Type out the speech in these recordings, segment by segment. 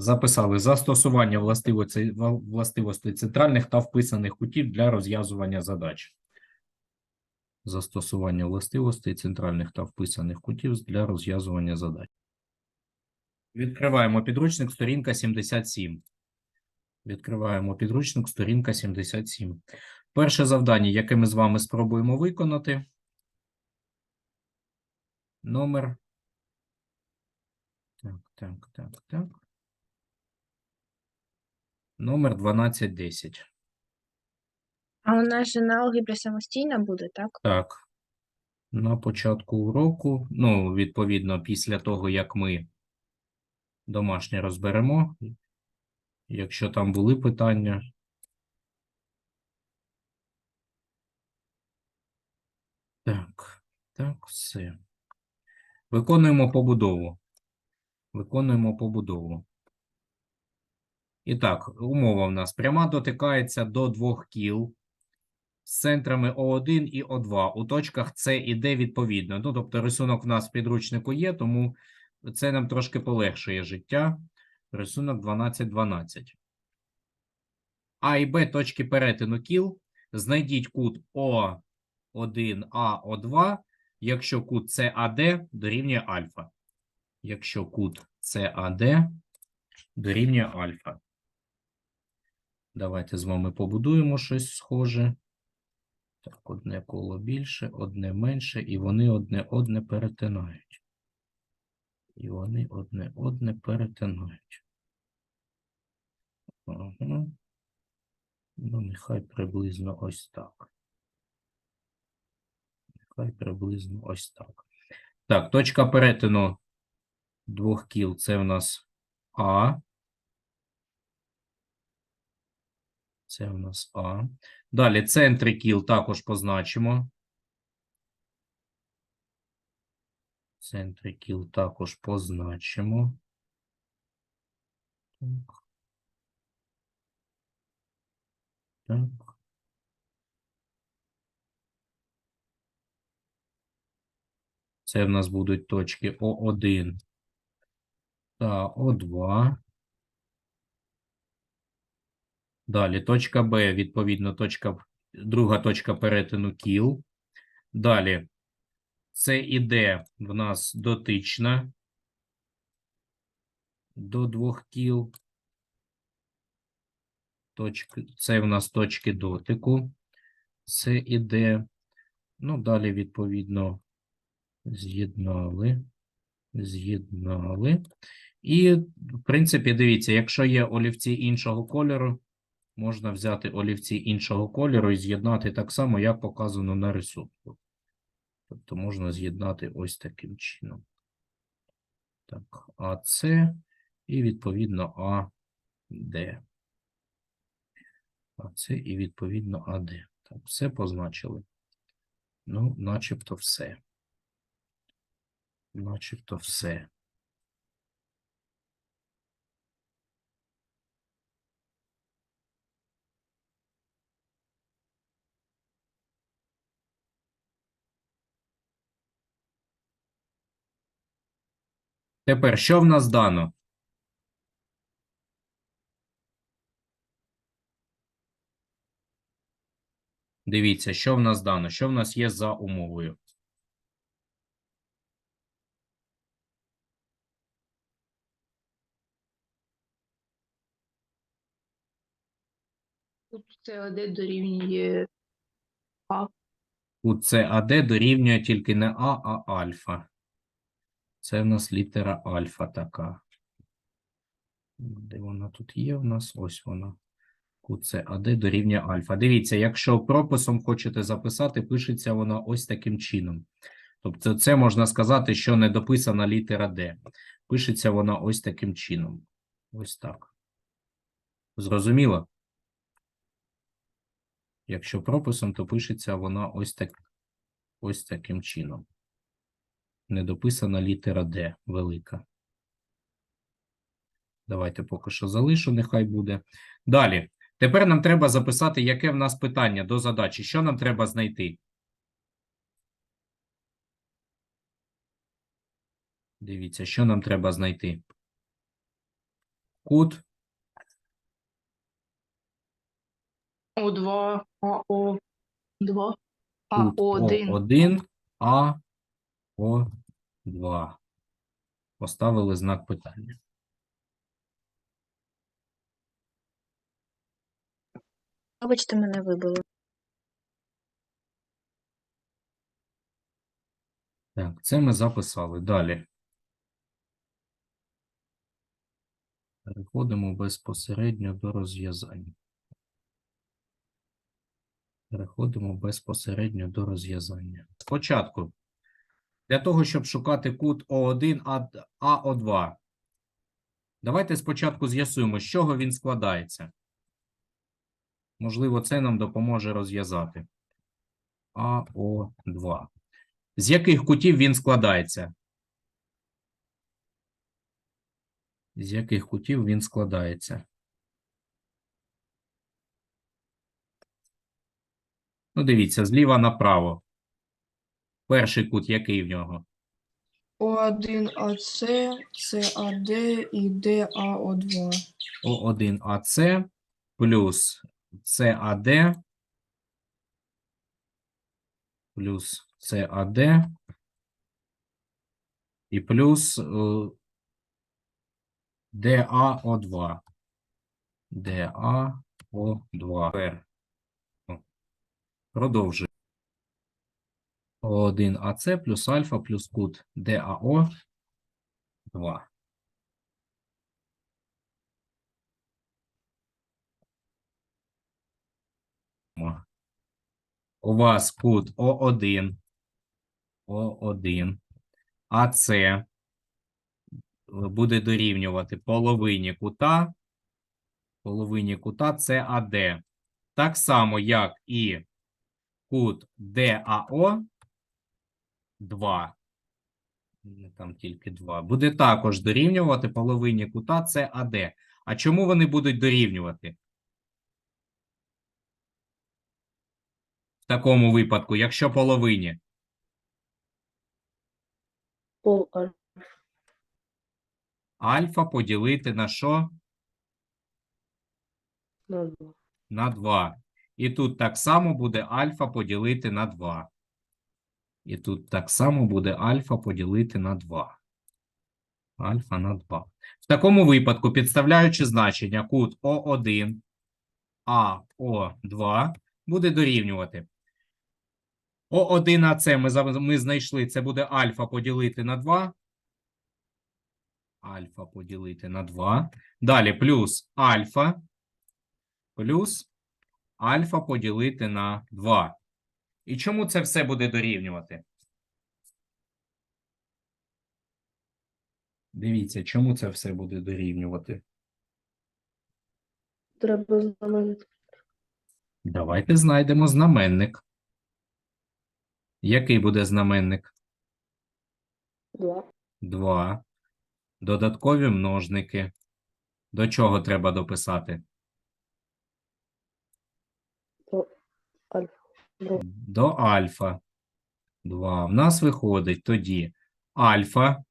Записали застосування властивостей, центральних та вписаних кутів для розв'язування задач. Застосування властивостей центральних та вписаних кутів для розв'язування задач. Відкриваємо підручник, сторінка 77. Відкриваємо підручник, сторінка 77. Перше завдання, яке ми з вами спробуємо виконати. Номер. Так, так, так, так. Номер 1210. А у нас же на алгебрі самостійна буде, так? Так. На початку уроку, ну, відповідно, після того, як ми домашнє розберемо, якщо там були питання. Так, так, все. Виконуємо побудову. Виконуємо побудову. І так, умова в нас пряма дотикається до двох кіл з центрами О1 і О2 у точках С і Д відповідно. Ну, тобто рисунок в нас в підручнику є, тому це нам трошки полегшує життя. Рисунок 12-12. А і Б точки перетину кіл. Знайдіть кут О1, А, О2, якщо кут САД дорівнює альфа. Якщо кут САД дорівнює альфа. Давайте з вами побудуємо щось схоже. Так, одне коло більше, одне менше, і вони одне одне перетинають. І вони одне одне перетинають. Ага. Ну, нехай приблизно ось так. Нехай приблизно ось так. Так, точка перетину двох кіл це в нас А. Це в нас А. Далі центри кіл також позначимо. Центри кіл також позначимо. Так. Так. Це в нас будуть точки О1 та О2. Далі точка Б, відповідно, точка, друга точка перетину кіл. Далі і Д в нас дотична до двох кіл. Це в нас точки дотику. І Д. Ну, далі, відповідно, з'єднали. З'єднали. І, в принципі, дивіться, якщо є олівці іншого кольору, можна взяти олівці іншого кольору і з'єднати так само, як показано на рисунку. Тобто можна з'єднати ось таким чином. Так, АС і відповідно АД. АС і відповідно АД. Так, все позначили. Ну, начебто все. Начебто все. Тепер, що в нас дано? Дивіться, що в нас дано, що в нас є за умовою. Тут СОД дорівнює Кут САД дорівнює тільки не А, а альфа. Це в нас літера альфа така. Де вона тут є в нас? Ось вона. Кут САД дорівнює альфа. Дивіться, якщо прописом хочете записати, пишеться вона ось таким чином. Тобто це можна сказати, що не дописана літера Д. Пишеться вона ось таким чином. Ось так. Зрозуміло? Якщо прописом, то пишеться вона ось так, ось таким чином. Недописана літера Д велика. Давайте поки що залишу, нехай буде. Далі. Тепер нам треба записати, яке в нас питання до задачі. Що нам треба знайти? Дивіться, що нам треба знайти. кут О2, АО2, Кут АО1. О1, А, О2. Поставили знак питання. Вибачте, мене вибило. Так, це ми записали. Далі. Переходимо безпосередньо до розв'язання. Переходимо безпосередньо до розв'язання. Спочатку, для того, щоб шукати кут О1, А- АО2, давайте спочатку з'ясуємо, з чого він складається. Можливо, це нам допоможе розв'язати. АО2. З яких кутів він складається? З яких кутів він складається? Ну, дивіться, зліва направо. Перший кут, який в нього? О1 АЦ, САД і ДАО2. О1 АЦ плюс САД плюс САД і плюс е, ДАО2. ДАО2. Ну, продовжуємо. О1 АЦ плюс альфа плюс кут ДАО 2. У вас кут О1, О1, АЦ буде дорівнювати половині кута, половині кута САД. Так само, як і кут ДАО 2. Не Там тільки 2. Буде також дорівнювати половині кута САД. А чому вони будуть дорівнювати? В такому випадку, якщо половині. Пол альфа Альфа поділити на що? на 2. На 2. І тут так само буде альфа поділити на 2. І тут так само буде альфа поділити на 2. Альфа на 2. В такому випадку, підставляючи значення, кут О1, АО2 буде дорівнювати. О1 АЦ ми, ми знайшли, це буде альфа поділити на 2. Альфа поділити на 2. Далі плюс альфа плюс альфа поділити на 2. І чому це все буде дорівнювати? Дивіться, чому це все буде дорівнювати? Треба знаменник Давайте знайдемо знаменник. Який буде знаменник? 2. 2. Додаткові множники. До чого треба дописати? Альфа. До альфа. 2. В нас виходить тоді альфа.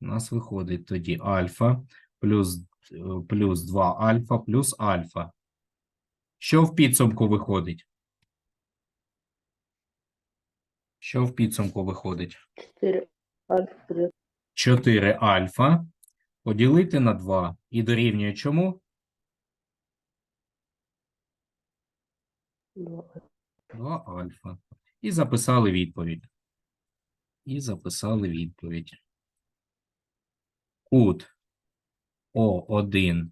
У нас виходить тоді альфа плюс, е, плюс 2 альфа плюс альфа. Що в підсумку виходить? Що в підсумку виходить? 4 альфа 4 альфа поділити на 2 і дорівнює чому? 2 альфа. 2 альфа. І записали відповідь. І записали відповідь. Кут О1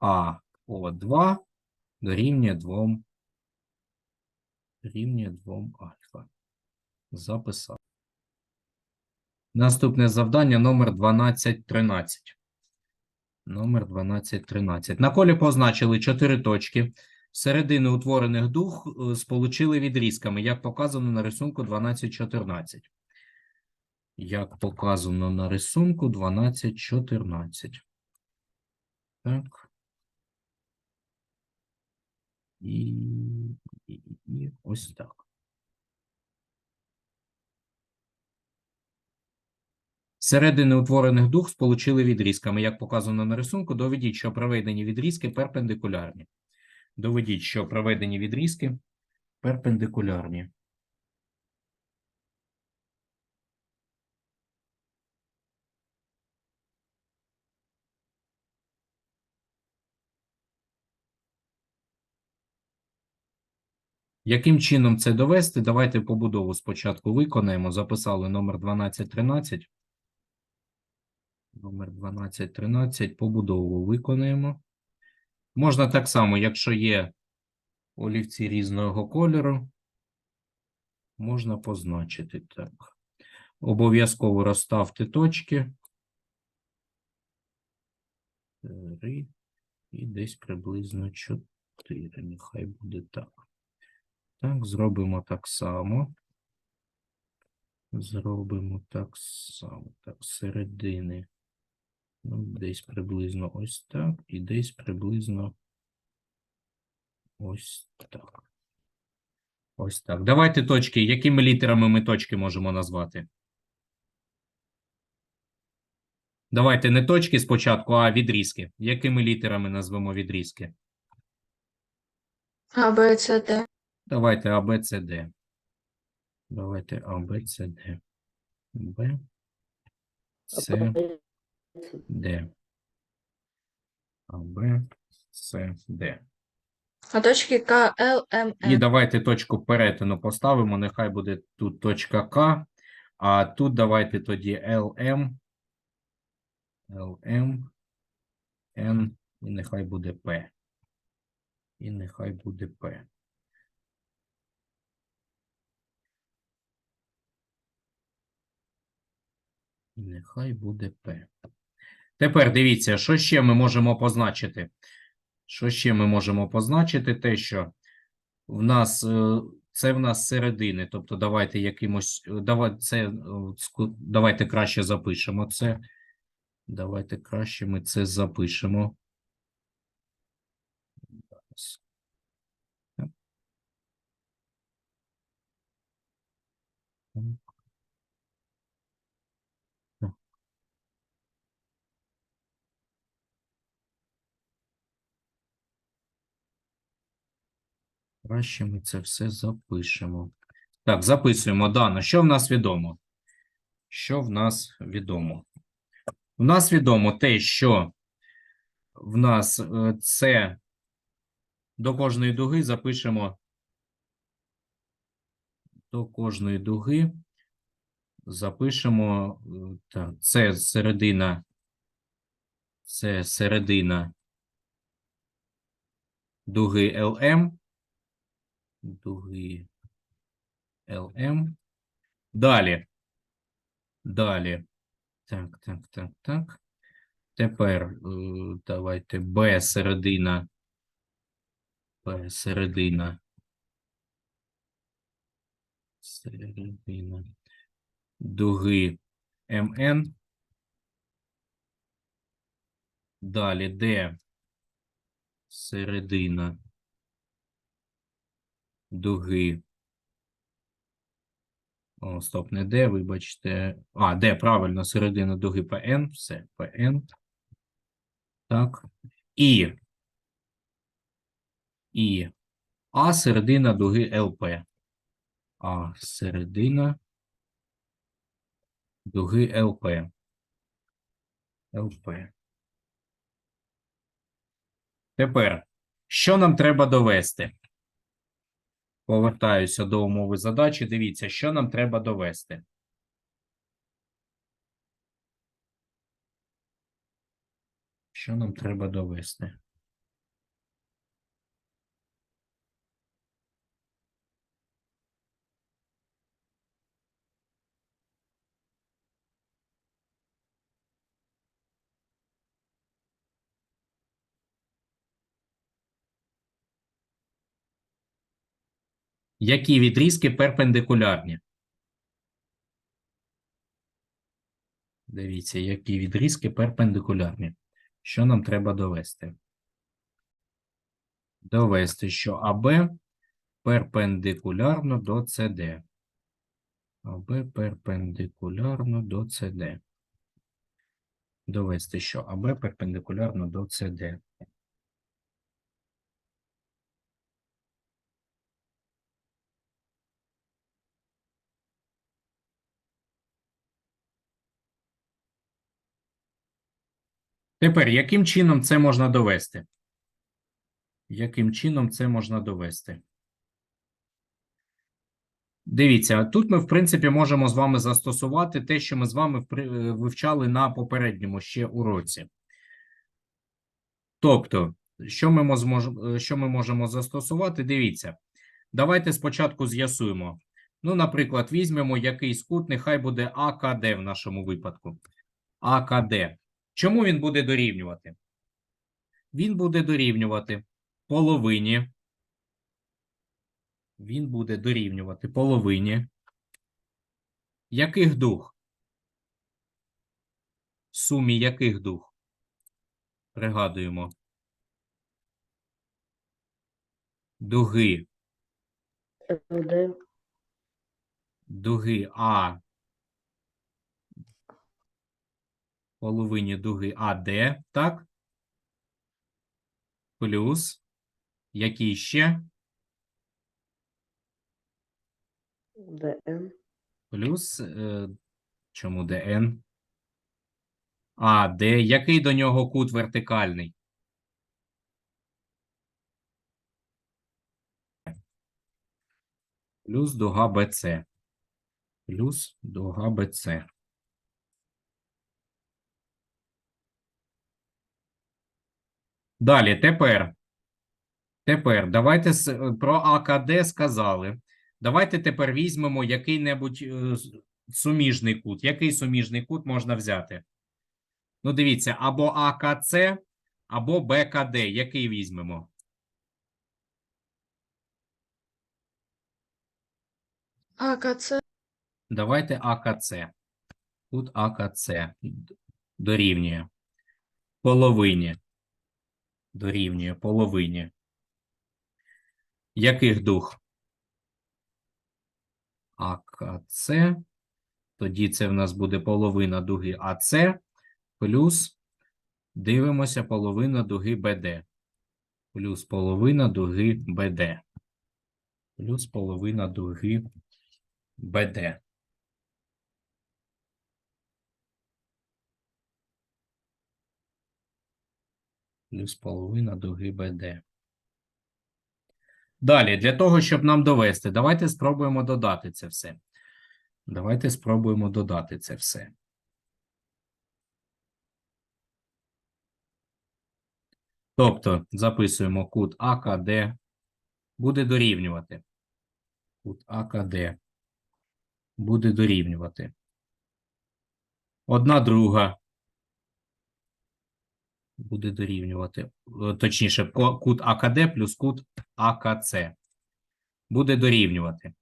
АО2 дорівнює 2 дорівнює 2 альфа. Записав. Наступне завдання номер 1213. Номер 1213. На колі позначили 4 точки. Середини утворених дух е, сполучили відрізками, як показано на рисунку 12.14. Як показано на рисунку 12.14. Так. І, і, і ось так. Середини утворених дуг сполучили відрізками. Як показано на рисунку, доведіть, що проведені відрізки перпендикулярні. Доведіть, що проведені відрізки перпендикулярні. Яким чином це довести? Давайте побудову спочатку виконаємо. Записали номер 1213. Номер 1213. Побудову виконаємо. Можна так само, якщо є олівці різного кольору, можна позначити так. Обов'язково розставте точки. Три і десь приблизно 4. Нехай буде так. Так, зробимо так само. Зробимо так само. Так, середини. Ну, десь приблизно ось так. І десь приблизно ось так. Ось так. Давайте точки. Якими літерами ми точки можемо назвати? Давайте не точки спочатку, а відрізки. Якими літерами назвемо відрізки? А, Б, С, Д. Давайте А, Б, С, Д. Давайте А, Б, С, Д. Б, С, Д. А, Б, С, Д. А точки К, Л, М, І Н. давайте точку перетину поставимо. Нехай буде тут точка К, а тут давайте тоді ЛМ, ЛМ, Н, і нехай буде П. І нехай буде П. І нехай буде П. Тепер дивіться, що ще ми можемо позначити? Що ще ми можемо позначити? Те, що в нас е, це в нас середини. Тобто, давайте якимось. е, Давай, це, е, давайте краще запишемо це. Давайте краще ми це запишемо. Зараз. Краще ми це все запишемо. Так, записуємо. Дана, що в нас відомо? Що в нас відомо? В нас відомо те, що в нас е, це до кожної дуги запишемо до кожної дуги запишемо е, так, це середина, це середина дуги ЛМ, дуги ЛМ. Далі. Далі. Так, так, так, так. Тепер е, давайте Б середина. Б середина. Середина. Дуги МН. Далі Д середина дуги. О, стоп, не Д, вибачте. А, Д, правильно, середина дуги ПН. Все, ПН. Так. І. І. А середина дуги ЛП. А середина дуги ЛП. ЛП. Тепер, що нам треба довести? Повертаюся до умови задачі. Дивіться, що нам треба довести. Що нам треба довести? Які відрізки перпендикулярні? Дивіться, які відрізки перпендикулярні. Що нам треба довести? Довести, що АБ перпендикулярно до СД. АБ перпендикулярно до СД. Довести, що АБ перпендикулярно до СД. Тепер, яким чином це можна довести? Яким чином це можна довести? Дивіться, тут ми, в принципі, можемо з вами застосувати те, що ми з вами вивчали на попередньому ще уроці. Тобто, що ми, е, що ми можемо застосувати? Дивіться, давайте спочатку з'ясуємо. Ну, наприклад, візьмемо якийсь кут, нехай буде АКД в нашому випадку. АКД. Чому він буде дорівнювати? Він буде дорівнювати половині. Він буде дорівнювати половині. Яких дух? Сумі яких дух? Пригадуємо. Дуги. Дуги А. Половині дуги АД, так? Плюс. Які ще? ДН, Плюс. Е, чому ДН? А, Д. Який до нього кут вертикальний? Плюс дуга БЦ. Плюс дуга БЦ. Далі, тепер. Тепер давайте е, про АКД сказали. Давайте тепер візьмемо який-небудь е, суміжний кут. Який суміжний кут можна взяти? Ну, дивіться, або АКЦ, або БКД. Який візьмемо? АКЦ. Давайте АКЦ. Кут АКЦ дорівнює половині. Дорівнює половині. Яких дух? АКЦ. Тоді це в нас буде половина дуги АЦ плюс дивимося половина дуги БД. Плюс половина дуги БД. Плюс половина дуги БД. Плюс половина дуги БД. Далі, для того, щоб нам довести, давайте спробуємо додати це все. Давайте спробуємо додати це все. Тобто записуємо кут АКД буде дорівнювати. Кут АКД буде дорівнювати. Одна друга буде дорівнювати. е, Точніше, кут АКД плюс кут АКЦ буде дорівнювати.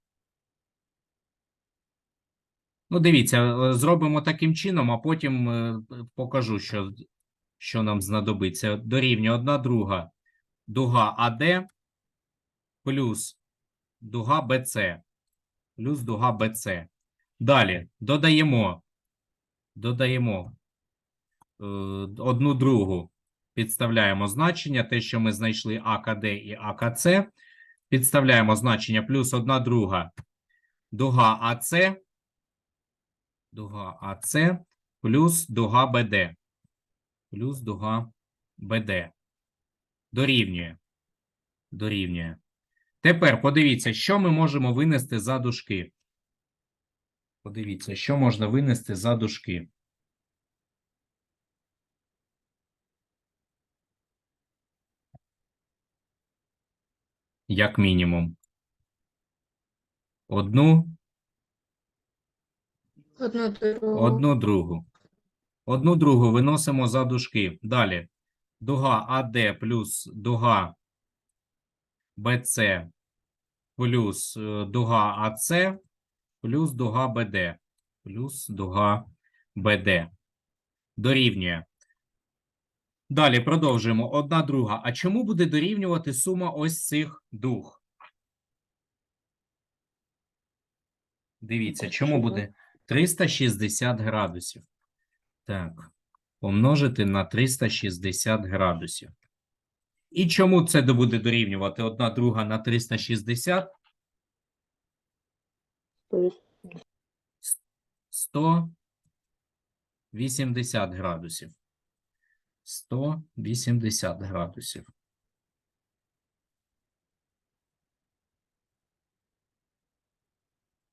Ну, дивіться, е, зробимо таким чином, а потім е, покажу, що, що нам знадобиться. Дорівнює одна друга дуга АД плюс дуга БЦ плюс дуга БЦ. Далі додаємо, додаємо одну другу, підставляємо значення, те, що ми знайшли АКД і АКЦ, підставляємо значення плюс одна друга дуга АЦ, дуга АЦ плюс дуга БД, плюс дуга БД. Дорівнює. Дорівнює. Тепер подивіться, що ми можемо винести за дужки. Подивіться, що можна винести за дужки. Як мінімум. Одну, Одну другу. одну другу. Одну другу виносимо за дужки. Далі. Дуга АД плюс дуга БЦ плюс е, дуга АЦ плюс дуга БД плюс дуга БД. Дорівнює. Далі продовжуємо. Одна друга. А чому буде дорівнювати сума ось цих дуг? Дивіться, чому буде 360 градусів. Так. помножити на 360 градусів. І чому це буде дорівнювати 1 друга на 360? 180 градусів. 180 градусів.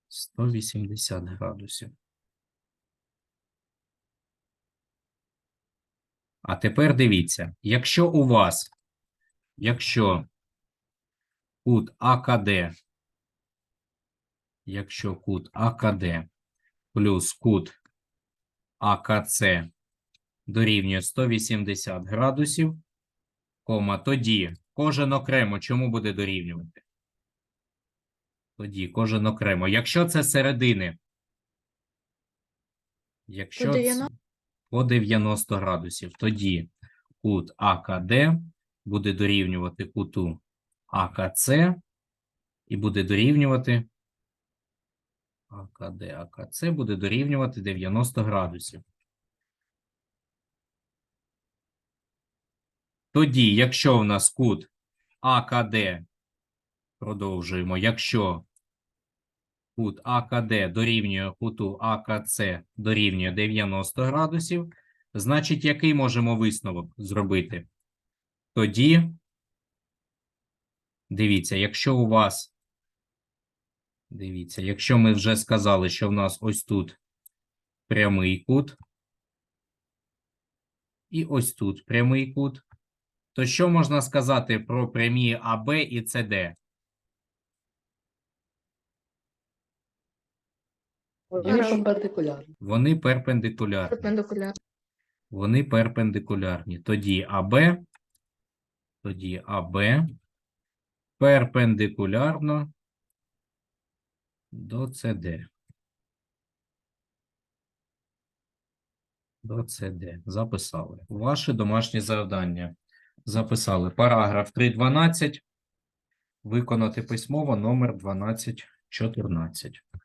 Сто вісімдесят градусів. А тепер дивіться, якщо у вас, якщо кут АКД, якщо кут АКД плюс кут АКЦ дорівнює 180 градусів, кома, тоді кожен окремо чому буде дорівнювати? Тоді кожен окремо. Якщо це середини, якщо По це 90? по 90 градусів, тоді кут АКД буде дорівнювати куту АКЦ і буде дорівнювати АКД, АКЦ буде дорівнювати 90 градусів. Тоді, якщо в нас кут АКД, продовжуємо, якщо кут АКД дорівнює куту АКЦ дорівнює 90 градусів, значить, який можемо висновок зробити? Тоді, дивіться, якщо у вас, дивіться, якщо ми вже сказали, що в нас ось тут прямий кут, і ось тут прямий кут, то що можна сказати про прямі АБ і СД? Вони перпендикулярні. Вони перпендикулярні. Перпендикуляр. Вони перпендикулярні. Тоді АБ, тоді АБ перпендикулярно до СД. До СД. Записали. Ваше домашнє завдання. Записали параграф 3.12. Виконати письмово номер 12.14.